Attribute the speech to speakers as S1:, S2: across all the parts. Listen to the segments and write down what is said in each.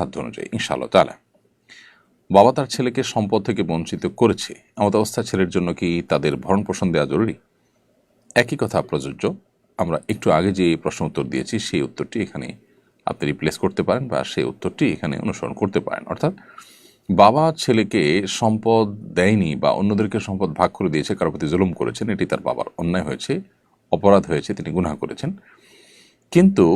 S1: সাধ্য অনুযায়ী, ইনশাআল্লাহ তালা বাবা তার ছেলেকে সম্পদ থেকে বঞ্চিত করেছে। এমত অবস্থা ছেলের জন্য কি তাদের ভরণ পোষণ দেওয়া জরুরি? একই কথা প্রযোজ্য। আমরা একটু আগে যে প্রশ্ন উত্তর দিয়েছি, সেই উত্তরটি এখানে আপনি রিপ্লেস করতে পারেন বা সেই উত্তরটি এখানে অনুসরণ করতে পারেন। অর্থাৎ, বাবা ছেলেকে সম্পদ দেয়নি বা অন্যদেরকে সম্পদ ভাগ করে দিয়েছে, কারও প্রতি জুলুম করেছেন, এটি তার বাবার অন্যায় হয়েছে, অপরাধ হয়েছে, তিনি গুনাহ করেছেন। কিন্তু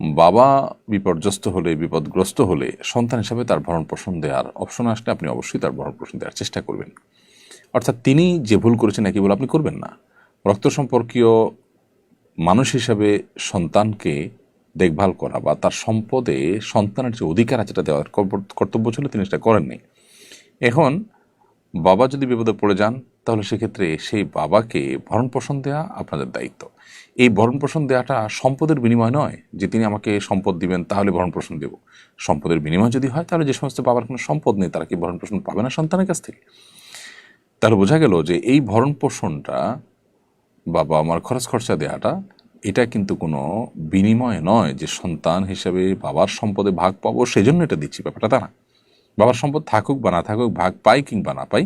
S1: বাবা বিপর্যস্ত হলে, বিপদগ্রস্ত হলে সন্তান হিসাবে তার ভরণ পোষণ দেওয়ার অপশন আসলে আপনি অবশ্যই তার ভরণ পোষণ দেওয়ার চেষ্টা করবেন। অর্থাৎ তিনি যে ভুল করেছেন একই ভুল আপনি করবেন না। রক্ত সম্পর্কীয় মানুষ হিসাবে সন্তানকে দেখভাল করা বা তার সম্পদে সন্তানের যে অধিকার আছে যেটা দেওয়ার কর্তব্য ছিল, তিনি সেটা করেননি। এখন বাবা যদি বিপদে পড়ে যান, তাহলে সেক্ষেত্রে সেই বাবাকে ভরণ পোষণ দেওয়া আপনাদের দায়িত্ব। এই ভরণ পোষণ দেওয়াটা সম্পদের বিনিময় নয় যে তিনি আমাকে সম্পদ দিবেন, তাহলে ভরণ পোষণ দেব। সম্পদের বিনিময় যদি হয়, তাহলে যে সমস্ত বাবার কোনো সম্পদ নেই, তারা কি ভরণ পোষণ পাবে না সন্তানের কাছ থেকে? তাহলে বোঝা গেল যে এই ভরণ পোষণটা বাবা আমার খরচ খরচা দেওয়াটা এটা কিন্তু কোনো বিনিময় নয় যে সন্তান হিসেবে বাবার সম্পদে ভাগ পাবো, সেজন্য এটা দিচ্ছি, ব্যাপারটা তা না। বাবার সম্পদ থাকুক বা না থাকুক, ভাগ পাই কিংবা না পাই,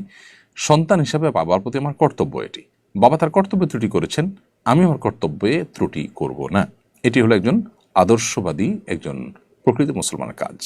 S1: সন্তান হিসাবে বাবার প্রতি আমার কর্তব্য এটি। বাবা তার কর্তব্যে ত্রুটি করেছেন, আমি আমার কর্তব্যে ত্রুটি করব না। এটি হলো একজন আদর্শবাদী, একজন প্রকৃত মুসলমানের কাজ।